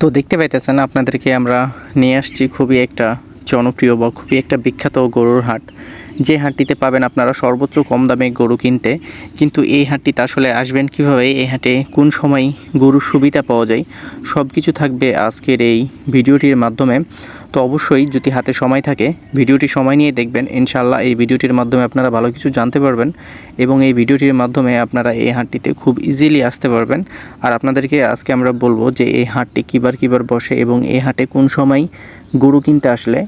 তো দেখতে পাইতেছেন আপনাদেরকে আমরা নিয়ে আসছি খুবই একটা জনপ্রিয় বা খুবই একটা বিখ্যাত গরুর হাট। যে হাটটিতে পাবেন আপনারা সর্বোচ্চ কম দামে গরু কিনতে, কিন্তু এই হাটটিতে আসলে আসবেন কীভাবে? এই হাটে কোন সময় গরুর সুবিধা পাওয়া যায়? সব কিছু থাকবে আজকের এই ভিডিওটির মাধ্যমে। তো অবশ্যই যদি হাতে সময় থাকে, ভিডিওটি সময় নিয়ে দেখবেন। ইনশাল্লাহ এই ভিডিওটির মাধ্যমে আপনারা ভালো কিছু জানতে পারবেন এবং এই ভিডিওটির মাধ্যমে আপনারা এই হাটটিতে খুব ইজিলি আসতে পারবেন। আর আপনাদেরকে আজকে আমরা বলব যে এই হাটটি কিবার কিবার বসে এবং এই হাটে কোন সময় গরু কিনতে আসলে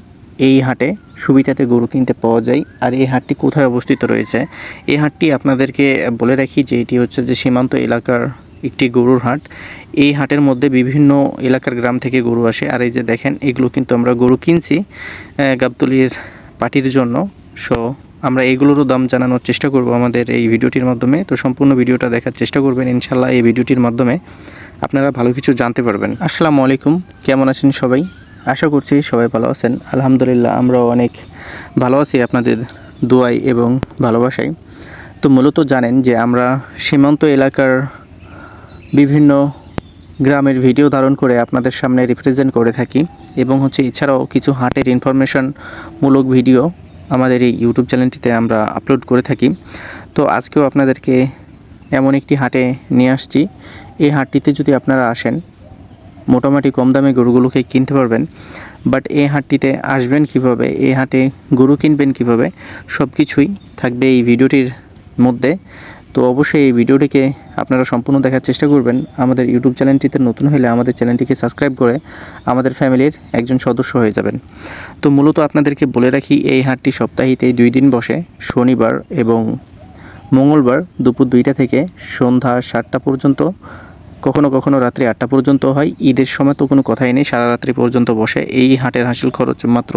এই হাটে সুবিধাতে গরু কিনতে পাওয়া যায়। আর এই হাটটি কোথায় অবস্থিত রয়েছে? এই হাটটি আপনাদেরকে বলে রাখি যে এটি হচ্ছে যে সীমান্ত এলাকার একটি গরুর হাট। এই হাটের মধ্যে বিভিন্ন এলাকার গ্রাম থেকে গরু আসে। আর এই যে দেখেন, এগুলো কিন্তু আমরা গরু কিনছি গাবতলির পার্টির জন্য। সো আমরা এগুলোরও দাম জানানোর চেষ্টা করব আমাদের এই ভিডিওটির মাধ্যমে। তো সম্পূর্ণ ভিডিওটা দেখার চেষ্টা করবেন। ইনশাল্লাহ এই ভিডিওটির মাধ্যমে আপনারা ভালো কিছু জানতে পারবেন। আসসালামু আলাইকুম। কেমন আছেন সবাই? আশা করছি সবাই ভালো আছেন। আলহামদুলিল্লাহ আমরাও অনেক ভালো আছি আপনাদের দোয়াই এবং ভালোবাসাই। তো মূলত জানেন যে আমরা সীমান্ত এলাকার বিভিন্ন গ্রামের ভিডিও ধারণ করে আপনাদের সামনে রিপ্রেজেন্ট করে থাকি এবং হচ্ছে এছাড়াও কিছু হাটের ইনফরমেশনমূলক ভিডিও আমাদের এই ইউটিউব চ্যানেলটিতে আমরা আপলোড করে থাকি। তো আজকেও আপনাদেরকে এমন একটি হাটে নিয়ে আসছি। এই হাটটিতে যদি আপনারা আসেন মোটামুটি কম দামে গরুগুলোকে কিনতে পারবেন। বাট এই হাটটিতে আসবেন কীভাবে? এই হাটে গরু কিনবেন কীভাবে? সব কিছুই থাকবে এই ভিডিওটির মধ্যে। তো অবশ্যই এই ভিডিওটিকে আপনারা সম্পূর্ণ দেখার চেষ্টা করবেন। আমাদের ইউটিউব চ্যানেলটিতে নতুন হলে আমাদের চ্যানেলটিকে সাবস্ক্রাইব করে আমাদের ফ্যামিলির একজন সদস্য হয়ে যাবেন। তো মূলত আপনাদেরকে বলে রাখি, এই হাটটি সপ্তাহিতে দুই দিন বসে, শনিবার এবং মঙ্গলবার দুপুর দুইটা থেকে সন্ধ্যা সাতটা পর্যন্ত কখনো কখনো রাত্রি আটটা পর্যন্ত হয়। ঈদের সময় তো কোনো কথাই নেই। সারা রাত্রি পর্যন্ত বসে। এই হাটের হাসিল খরচ মাত্র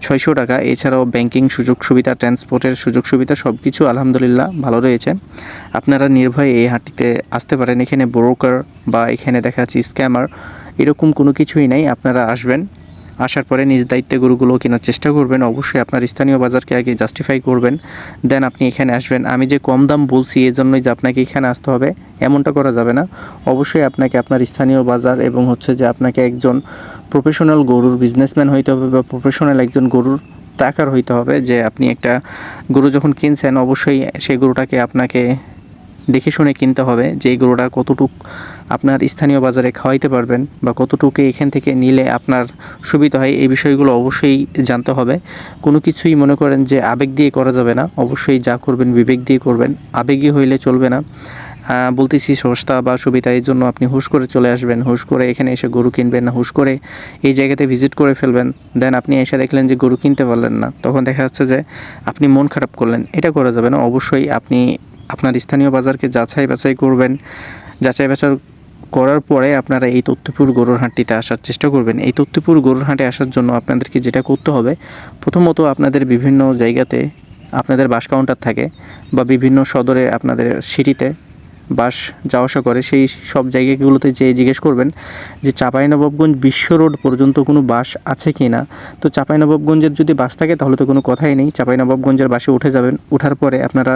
ছয়শো টাকা। এছাড়াও ব্যাংকিং সুযোগ সুবিধা ট্রান্সপোর্টের সুযোগ সুবিধা সব কিছু আলহামদুলিল্লাহ ভালো রয়েছে। আপনারা নির্ভয়ে এই হাটটিতে আসতে পারেন। এখানে ব্রোকার বা এখানে দেখা যাচ্ছে স্ক্যামার এরকম কোনো কিছুই নাই। আপনারা আসবেন। আসার পরে নিজ দায়িত্বে গরুগুলো কেনার চেষ্টা করবেন, অবশ্যই আপনার স্থানীয় বাজারকে আগে জাস্টিফাই করবেন দেন আপনি এখানে আসবেন। আমি যে কম দাম বলছি এই জন্যই যে আপনাকে এখানে আসতে হবে, এমনটা করা যাবে না। অবশ্যই আপনাকে আপনার স্থানীয় বাজার এবং হচ্ছে যে আপনাকে একজন প্রফেশনাল গরুর বিজনেসম্যান হইতে হবে বা প্রফেশনাল একজন গরুর টাকার হইতে হবে যে আপনি একটা গরু যখন কিনছেন, অবশ্যই সেই গরুটাকে আপনাকে দেখে শুনে কিনতে হবে যে এই গরুটা কতটুক আপনার স্থানীয় বাজারে খাওয়াইতে পারবেন বা কতটুকু এখান থেকে নিলে আপনার সুবিধা হয়, এই বিষয়গুলো অবশ্যই জানতে হবে। কোনো কিছুই মনে করেন যে আবেগ দিয়ে করা যাবে না, অবশ্যই যা করবেন বিবেক দিয়ে করবেন, আবেগী হইলে চলবে না। বলতেছি সস্তা বা সুবিধা, এই জন্য আপনি হুশ করে চলে আসবেন, হুশ করে এখানে এসে গরু কিনবেন না, হুশ করে এই জায়গাতে ভিজিট করে ফেলবেন। দেন আপনি এসে দেখলেন যে গরু কিনতে পারলেন না, তখন দেখা যাচ্ছে যে আপনি মন খারাপ করলেন, এটা করা যাবে না। অবশ্যই আপনি আপনার স্থানীয় বাজারকে যাচাই বাছাই করবেন। যাচাই বাছাই করার পরে আপনারা এই তথ্যপুর গরুর হাটটিতে আসার চেষ্টা করবেন। এই তথ্যপুর গরুর হাটে আসার জন্য আপনাদেরকে যেটা করতে হবে, প্রথমত আপনাদের বিভিন্ন জায়গাতে আপনাদের বাস কাউন্টার থাকে বা বিভিন্ন সদরে আপনাদের সিটিতে বাস যাওয়া আসা করে। সেই সব জায়গাগুলোতে যেয়ে জিজ্ঞেস করবেন যে চাঁপাইনবাবগঞ্জ বিশ্ব রোড পর্যন্ত কোনো বাস আছে কি না? তো চাঁপাইনবাবগঞ্জের যদি বাস থাকে তাহলে তো কোনো কথাই নেই। চাঁপাইনবাবগঞ্জের বাসে উঠে যাবেন। ওঠার পরে আপনারা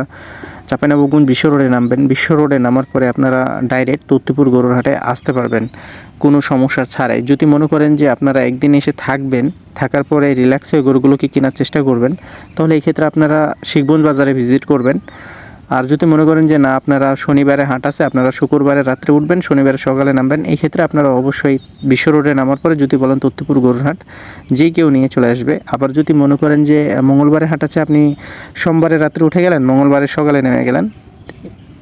চাঁপাইনবাবগঞ্জ বিশ্ব রোডে নামবেন। বিশ্ব রোডে নামার পরে আপনারা ডাইরেক্ট তত্তিপুর গরুরহাটে আসতে পারবেন। কোনো সমস্যা ছাড়াই। যদি মনে করেন যে আপনারা একদিন এসে থাকবেন, থাকার পরে রিল্যাক্স হয়ে গরুগুলোকে কেনার চেষ্টা করবেন, তাহলে এই ক্ষেত্রে আপনারা শিখগঞ্জ বাজারে ভিজিট করবেন। আর যদি মনে করেন যে না, আপনারা শনিবারে হাট আছে, আপনারা শুক্রবারে রাত্রে উঠবেন, শনিবারে সকালে নামবেন, এই ক্ষেত্রে আপনারা অবশ্যই বিশ্ব রোডে নামার পরে যদি বলেন তত্ত্বপুর গরুরহাট যেই কেউ নিয়ে চলে আসবে। আবার যদি মনে করেন যে মঙ্গলবারে হাট আছে, আপনি সোমবারে রাত্রে উঠে গেলেন, মঙ্গলবারে সকালে নেমে গেলেন,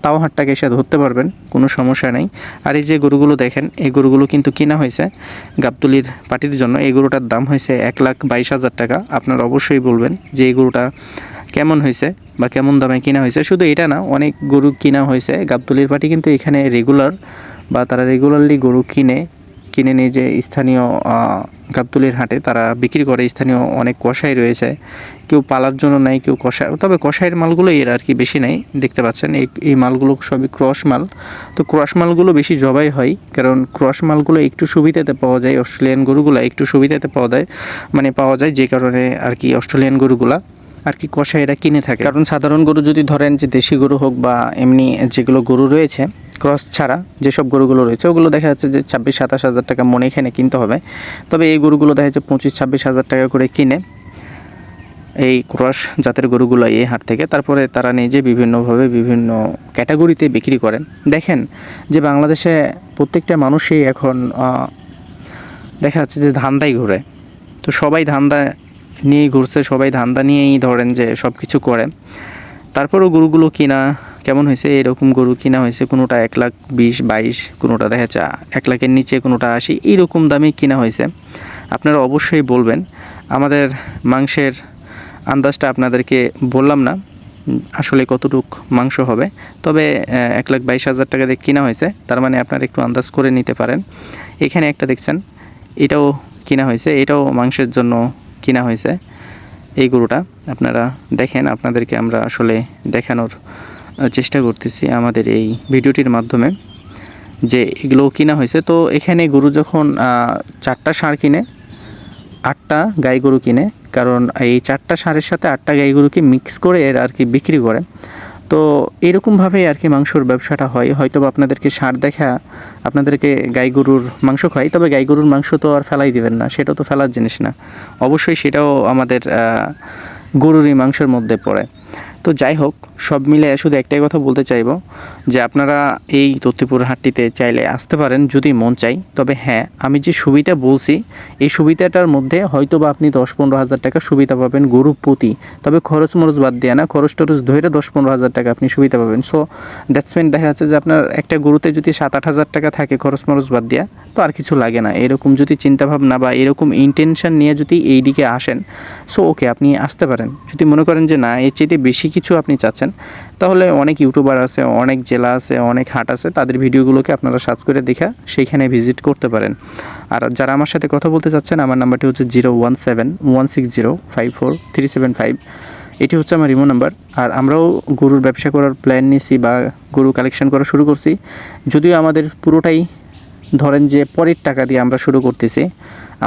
তাও হাটটাকে এসে ধরতে পারবেন, কোনো সমস্যা নেই। আর এই যে গরুগুলো দেখেন, এই গরুগুলো কিন্তু কিনা হয়েছে গাবতুলির পার্টির জন্য। এই গরুটার দাম হয়েছে এক লাখ বাইশ হাজার টাকা। আপনারা অবশ্যই বলবেন যে এই গরুটা কেমন হয়েছে বা কেমন দামে কিনা হয়েছে? শুধু এটা না, অনেক গরু কিনা হয়েছে। গাবতলির পার্টি কিন্তু এখানে রেগুলার বা তারা রেগুলারলি গরু কিনে কিনে নিয়ে যে স্থানীয় গাবতলির হাটে তারা বিক্রি করে। স্থানীয় অনেক কষাই রয়েছে। কেউ পালার জন্য নাই কেউ কষাই তবে কষাইয়ের মালগুলো এর আর কি বেশি নাই দেখতে পাচ্ছেন। এই এই মালগুলো সবই ক্রস মাল। তো ক্রস মালগুলো বেশি জবাই হয়, কারণ ক্রস মালগুলো একটু সুবিধাতে পাওয়া যায়। অস্ট্রেলিয়ান গরুগুলো একটু সুবিধাতে পাওয়া যায় মানে পাওয়া যায় যে কারণে আর কি অস্ট্রেলিয়ান গরুগুলা। আর কি কষাইরা কিনে থাকে। কারণ সাধারণ গরু যদি ধরেন যে দেশি গরু হোক বা এমনি যেগুলো গরু রয়েছে, ক্রস ছাড়া যেসব গরুগুলো রয়েছে, ওগুলো দেখা যাচ্ছে যে ছাব্বিশ, সাতাশ হাজার টাকা মনে এখানে কিনতে হবে। তবে এই গরুগুলো দেখা যাচ্ছে পঁচিশ, ছাব্বিশ হাজার টাকা করে কিনে এই ক্রস জাতের গরুগুলো এই হাট থেকে, তারপরে তারা নিজে বিভিন্নভাবে বিভিন্ন ক্যাটাগরিতে বিক্রি করেন দেখেন যে বাংলাদেশে প্রত্যেকটা মানুষই এখন দেখা যাচ্ছে যে ধান্দাই ঘুরে। তো সবাই ধান্দা নিয়েই ঘুরছে, সবাই ধান্দা নিয়েই ধরেন যে সব কিছু করে। তারপরেও গরুগুলো কিনা, কেমন হয়েছে? এরকম গরু কিনা হয়েছে, কোনোটা এক লাখ বিশ, বাইশ, কোনোটা দেখা যাচ্ছে এক লাখের নিচে, কোনোটা আশি, এইরকম দামে কিনা হয়েছে। আপনারা অবশ্যই বলবেন। আমাদের মাংসের আন্দাজটা আপনাদেরকে বললাম না, আসলে কতটুক মাংস হবে। তবে এক লাখ বাইশ হাজার টাকা দিয়ে কিনা হয়েছে, তার মানে আপনারা একটু আন্দাজ করে নিতে পারেন। এখানে একটা দেখছেন, এটাও কিনা হয়েছে, এটাও মাংসের জন্য কিনা হয়েছে। এই গরুটা আপনারা দেখেন, আপনাদেরকে আমরা আসলে দেখানোর চেষ্টা করতেছি আমাদের এই ভিডিওটির মাধ্যমে যে এগুলো কিনা হয়েছে। তো এখানে গরু যখন চারটা ষাঁড় কিনে, আটটা গাই গরু কিনে, কারণ এই চারটা ষাঁড়ের সাথে আটটা গাই গরুকে মিক্স করে এর আর কি বিক্রি করে। তো এরকমভাবেই আর কি মাংসর ব্যবসাটা হয়। হয়তো বা আপনাদেরকে সার দেখা, আপনাদেরকে গাই গরুর মাংস খাই, তবে গাই গরুর মাংস তো আর ফেলাই দিবেন না, সেটা তো ফেলার জিনিস না। অবশ্যই সেটাও আমাদের গরুরই মাংসের মধ্যে পড়ে। তো যাই হোক, সব মিলে শুধু একটাই কথা বলতে চাইব যে আপনারা এই তত্ত্বপুর হাটটিতে চাইলে আসতে পারেন যদি মন চাই। তবে হ্যাঁ আমি যে সুবিধা বলছি, এই সুবিধাটার মধ্যে হয়তো বা আপনি দশ পনেরো হাজার টাকা সুবিধা পাবেন গরু প্রতি। তবে খরচ মরচ বাদ দিয়ে না খরচ টরচ ধরে দশ পনেরো হাজার টাকা আপনি সুবিধা পাবেন। সো দ্যাটস মিন দেখা যাচ্ছে যে আপনার একটা গরুতে যদি সাত আট হাজার টাকা থাকে খরচ মরচ বাদ দিয়া, তো আর কিছু লাগে না। এরকম যদি চিন্তাভাবনা বা এরকম ইন্টেনশন নিয়ে যদি এই দিকে আসেন সো ওকে আপনি আসতে পারেন। যদি মনে করেন যে না, এর চাইতে বেশি কিছু আপনি চাচ্ছেন, তাহলে অনেক ইউটিউবার আছে, অনেক জেলা আছে, অনেক হাট আছে, তাদের ভিডিওগুলোকে আপনারা সার্চ করে দেখা সেইখানে ভিজিট করতে পারেন। আর যারা আমার সাথে কথা বলতে চাচ্ছেন, আমার নাম্বারটি হচ্ছে zero one seven, one six zero, five four, three seven five. এটি হচ্ছে আমার রিমো নাম্বার। আর আমরাও গরুর ব্যবসা করার প্ল্যান নিয়েছি বা গরু কালেকশন করা শুরু করছি। যদিও আমাদের পুরোটাই ধরেন যে পরের টাকা দিয়ে আমরা শুরু করতেছি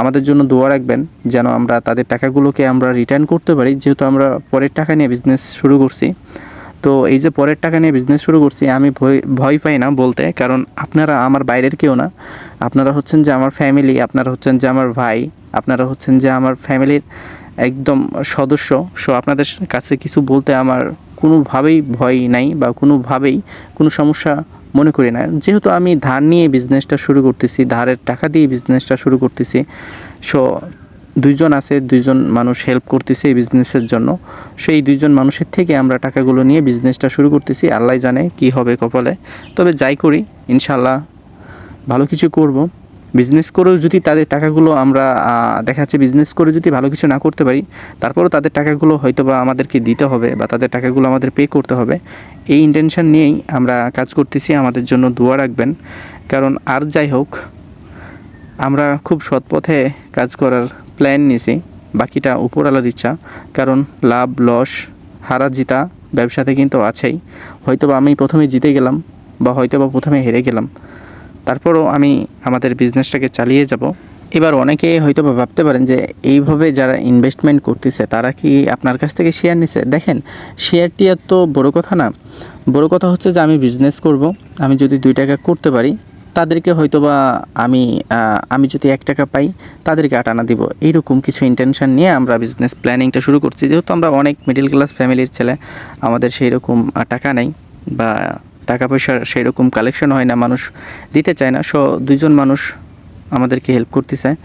আমাদের জন্য দোয়া রাখবেন যেন আমরা তাদের টাকাগুলোকে আমরা রিটার্ন করতে পারি। যেহেতু আমরা পরের টাকা নিয়ে বিজনেস শুরু করছি। তো এই যে পরের টাকা নিয়ে বিজনেস শুরু করছি, আমি ভয় ভয় পাই না বলতে। কারণ আপনারা আমার বাইরের কেউ না। আপনারা হচ্ছেন যে আমার ফ্যামিলি আপনারা হচ্ছেন যে আমার ভাই, আপনারা হচ্ছেন যে আমার ফ্যামিলির একদম সদস্য। সো আপনাদের কাছে কিছু বলতে আমার কোনোভাবেই ভয় নাই বা কোনোভাবেই কোনো সমস্যা মনে করি না। যেহেতু আমি ধার নিয়ে বিজনেসটা শুরু করতেছি, ধারের টাকা দিয়ে বিজনেসটা শুরু করতেছি সো দুইজন আছে, দুইজন মানুষ হেল্প করতেছে এই বিজনেসের জন্য। সেই দুইজন মানুষের থেকে আমরা টাকাগুলো নিয়ে বিজনেসটা শুরু করতেছি, আল্লাহ জানে কি হবে কপালে। তবে যাই করি ইনশাল্লাহ ভালো কিছু করব। বিজনেস করেও যদি তাদের টাকাগুলো আমরা দেখা যাচ্ছে বিজনেস করে যদি ভালো কিছু না করতে পারি, তারপরেও তাদের টাকাগুলো হয়তো বা আমাদেরকে দিতে হবে বা তাদের টাকাগুলো আমাদের পে করতে হবে। এই ইন্টেনশন নিয়েই আমরা কাজ করতেছি। আমাদের জন্য দোয়া রাখবেন। কারণ আর যাই হোক, আমরা খুব সৎ পথে কাজ করার প্ল্যান নিয়েছি। বাকিটা উপরওয়ালার ইচ্ছা। কারণ লাভ, লস, হারা, জিতা ব্যবসাতে কিন্তু আছেই। হয়তো বা আমি প্রথমে জিতে গেলাম বা হয়তো বা প্রথমে হেরে গেলাম। তারপরও আমি আমাদের বিজনেসটাকে চালিয়ে যাব। এবার অনেকে হয়তো ভাবতে পারেন যে, এইভাবে যারা ইনভেস্টমেন্ট করতেছে, তারা কি আপনার কাছ থেকে শেয়ার নিছে? দেখেন শেয়ারটি আর তো বড় কথা না। বড় কথা হচ্ছে যে, আমি বিজনেস করব। আমি যদি দুই টাকা করতে পারি, তাদেরকে হয়তো বা আমি আমি যদি এক টাকা পাই, তাদেরকে আট আনা দিব। এইরকম কিছু ইন্টেনশন নিয়ে আমরা বিজনেস প্ল্যানিংটা শুরু করছি। যেহেতু আমরা অনেক মিডল ক্লাস ফ্যামিলির ছেলে, আমাদের সেই রকম টাকা নেই বা টাকা পয়সার সেই রকম কালেকশন হয় না, মানুষ দিতে চায় না। সো দুইজন মানুষ আমাদেরকে হেল্প করতে চায়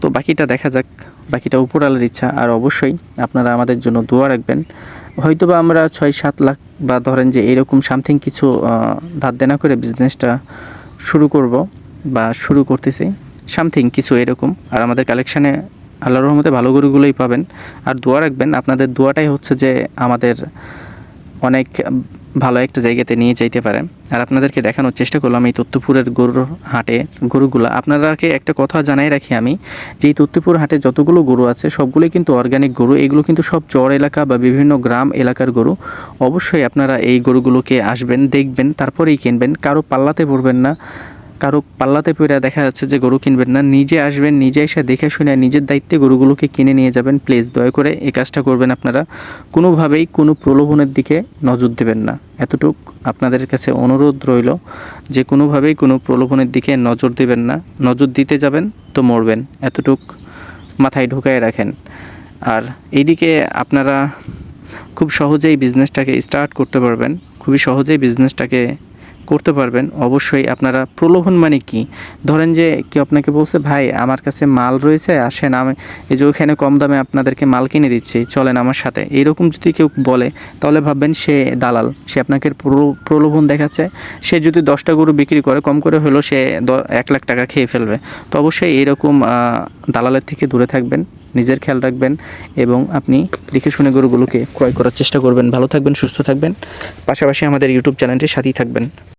তো বাকিটা দেখা যাক, বাকিটা উপরালার ইচ্ছা। আর অবশ্যই আপনারা আমাদের জন্য দোয়া রাখবেন। হয়তো বা আমরা ছয় সাত লাখ বা ধরেন যে এরকম সামথিং কিছু ধার দেনা করে বিজনেসটা শুরু করব বা শুরু করতেছি সামথিং কিছু এরকম। আর আমাদের কালেকশানে আল্লাহর রহমতে ভালো গরুগুলোই পাবেন। আর দোয়া রাখবেন, আপনাদের দোয়াটাই হচ্ছে যে আমাদের অনেক ভালো একটা জায়গাতে নিয়ে যাইতে পারেন। আর আপনাদেরকে দেখানোর চেষ্টা করলাম এই তত্ত্বপুরের গরুর হাটে গরুগুলো। আপনারাকে একটা কথা জানাই রাখি আমি, যে এই তত্ত্বপুর হাটে যতগুলো গরু আছে সবগুলোই কিন্তু অর্গ্যানিক গরু। এগুলো কিন্তু সব চর এলাকা বা বিভিন্ন গ্রাম এলাকার গরু। অবশ্যই আপনারা এই গরুগুলোকে আসবেন, দেখবেন, তারপরেই কিনবেন। কারও পাল্লাতে পড়বেন না। কারও পাল্লাতে পেরে দেখা যাচ্ছে যে গরু কিনবেন না, নিজে আসবেন, নিজে এসে দেখে শুনে নিজের দায়িত্বে গরুগুলোকে কিনে নিয়ে যাবেন। প্লিজ দয়া করে এই কাজটা করবেন আপনারা। কোনোভাবেই কোনো প্রলোভনের দিকে নজর দেবেন না। এতটুক আপনাদের কাছে অনুরোধ রইল যে কোনোভাবেই কোনো প্রলোভনের দিকে নজর দেবেন না। নজর দিতে যাবেন তো মরবেন। এতটুক মাথায় ঢুকায় রাখেন। আর এইদিকে আপনারা খুব সহজেই বিজনেসটাকে স্টার্ট করতে পারবেন। খুবই সহজেই বিজনেসটাকে করতে পারবেন অবশ্যই আপনারা প্রলোভন মানে কি? ধরেন যে কেউ আপনাকে বলছে ভাই আমার কাছে মাল রয়েছে আসেন আমি এই যে ওখানে কম দামে আপনাদেরকে মাল কিনে দিচ্ছি চলেন আমার সাথে। এরকম যদি কেউ বলে তাহলে ভাববেন সে দালাল সে আপনাকে প্রলোভন দেখাচ্ছে। সে যদি দশটা গরু বিক্রি করে কম করে হলেও সে এক লাখ টাকা খেয়ে ফেলবে। তো অবশ্যই এইরকম আহ, দালালের থেকে দূরে থাকবেন নিজের খেয়াল রাখবেন এবং আপনি দেখে শুনে গরুগুলোকে ক্রয় করার চেষ্টা করবেন। ভালো থাকবেন সুস্থ থাকবেন। পাশাপাশি আমাদের ইউটিউব চ্যানেলটির সাথেই থাকবেন।